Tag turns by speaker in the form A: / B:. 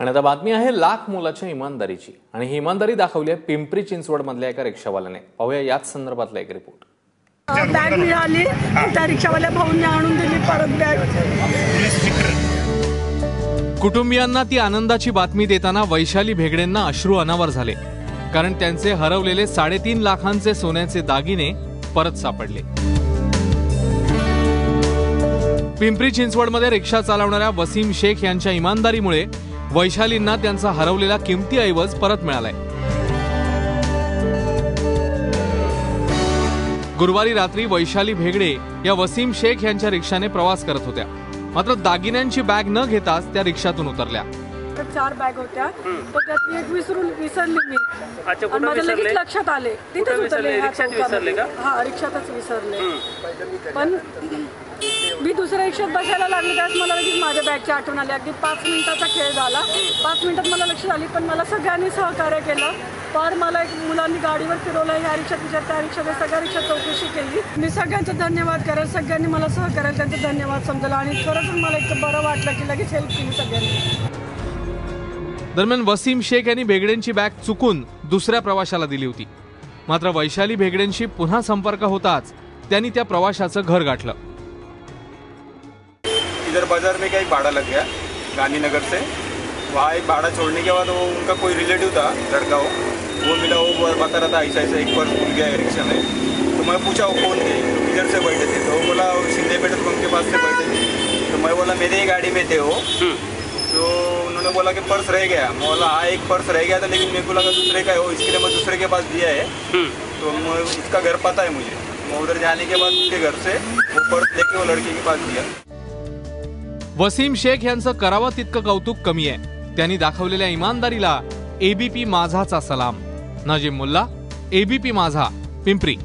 A: आणि आता बातमी आहे लाख मोलाच्या इमानदारीची. आणि ही इमानदारी दाखवली आहे पिंपरी चिंचवड मधल्या एका रिक्षावाल्याने. पाहूया याच संदर्भातला एक रिपोर्ट
B: बॅग मिळाली. त्या रिक्षावाल्या भाऊंनी आणून दिली परत बॅग
A: कुटुंबियांना ती आनंदाची बातमी देताना वैशाली भेगडेंना अश्रू अनावर झाले. कारण त्यांचे हरवलेले साडेतीन लाखांचे सोन्याचे दागिने परत सापडले. पिंपरी चिंचवडमध्ये रिक्षा चालवणाऱ्या वसीम शेख यांच्या इमानदारीमुळे वैशालींना त्यांचा हरवलेला किमती ऐवज परत मिळालाय. गुरुवारी रात्री वैशाली भेगडे या वसीम शेख यांच्या रिक्षाने प्रवास करत होत्या. मात्र दागिन्यांची बॅग न घेताच त्या रिक्षातून उतरल्या.
B: तर चार बॅग होत्या. तर त्यातली एक विसरून विसरली मी.
C: अच्छा,
B: आणि
C: कुठं
B: माझ्या लगेच
C: विसरले?
B: लक्षात आले. तिथेच
C: कुठं
B: उतरले
C: विसरले?
B: ह्या
C: रिक्षात
B: चौकामध्ये.
C: विसरले का?
B: हा रिक्षातच विसरले. पण मी दुसऱ्या रिक्षात बसायला लागले त्यावेळेस मला लगेच माझ्या बॅगची आठवण आली. अगदी पाच मिनिटाचा खेळ झाला. पाच मिनिटात मला लक्षात आली पण मला सगळ्यांनी सहकार्य केलं. पर मला एक मुलांनी गाडीवर फिरवलं ह्या रिक्षात विचार त्या रिक्षात सगळ्या रिक्षात चौकशी केली. मी सगळ्यांचं धन्यवाद करेल सगळ्यांनी मला सहकार्य त्यांचं धन्यवाद समजलं आणि खरंच मला इतकं बरं वाटलं की लगेच हेल्प केली सगळ्यांनी.
A: दरम्यान वसीम शेख यांनी भेगडेंची बॅग चुकून दुसऱ्या प्रवाशाला दिली होती. मात्र वैशाली भेगडेंशी पुन्हा संपर्क होताच त्यांनी त्या प्रवाशाचं घर गाठलं.
D: इधर बाजार में क्या एक भाड़ा लग गया गांधीनगर से वहाँ एक भाड़ा छोड़ने के बाद वो उनका कोई रिलेटिव था लड़का वो. वो मिला वो बता रहा था ऐसा ऐसा एक पर्स भूल गया है रिक्शा में. तो मैं पूछा वो कौन थे? किधर से बैठे थे तो वो बोला शिंदे पेट्रोल पंप के पास से बैठे थे. तो मैं बोला मेरे ही गाड़ी में थे वो. तो उन्होंने बोला कि पर्स रह गया। मैं बोला हाँ एक पर्स रह गया था लेकिन मेरे को लगा दूसरे का है वो इसके लिए मैं दूसरे के पास दिया है। तो मैं उसका घर पता है मुझे। मैं उधर जाने के बाद उसके घर से वो पर्स लेके वो लड़के के पास दिया।
A: वसीम शेख यांचं करावं तितकं कौतुक कमी आहे. त्यांनी दाखवलेल्या इमानदारीला एबीपी माझाचा सलाम. नाजिम मुल्ला एबीपी माझा पिंपरी.